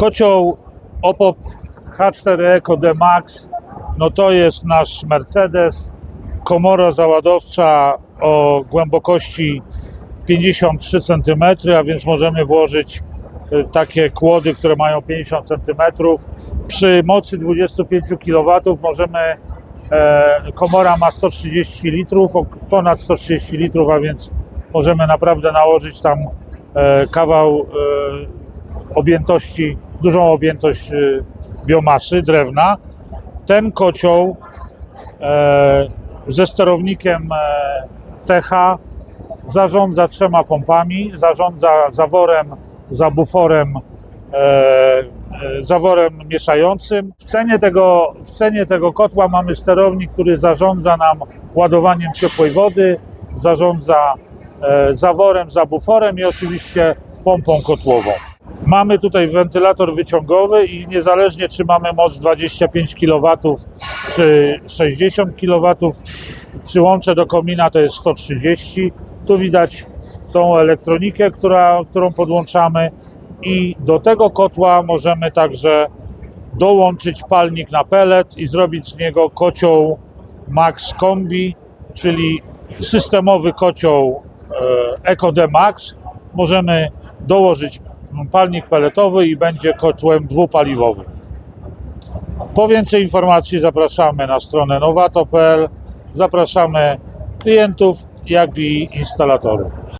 Kocioł OPOP H4 Eco D Max, no to jest nasz Mercedes. Komora załadowcza o głębokości 53 cm, a więc możemy włożyć y, takie kłody, które mają 50 cm. Przy mocy 25 kW możemy, e, komora ma 130 litrów, ponad 130 litrów, a więc możemy naprawdę nałożyć tam e, kawał e, objętości, dużą objętość e, biomasy, drewna. Ten kocioł e, ze sterownikiem e, TH zarządza trzema pompami, zarządza zaworem, zabuforem, e, zaworem mieszającym. W cenie, tego, w cenie tego kotła mamy sterownik, który zarządza nam ładowaniem ciepłej wody, zarządza zaworem, zabuforem i oczywiście pompą kotłową. Mamy tutaj wentylator wyciągowy i niezależnie czy mamy moc 25 kW czy 60 kW, przyłącze do komina to jest 130. Tu widać tą elektronikę, która, którą podłączamy i do tego kotła możemy także dołączyć palnik na pellet i zrobić z niego kocioł Max Kombi, czyli systemowy kocioł e, Eco D Max. Możemy dołożyć palnik pelletowy i będzie kotłem dwupaliwowym. Po więcej informacji zapraszamy na stronę nowato.pl. Zapraszamy klientów, jak i instalatorów.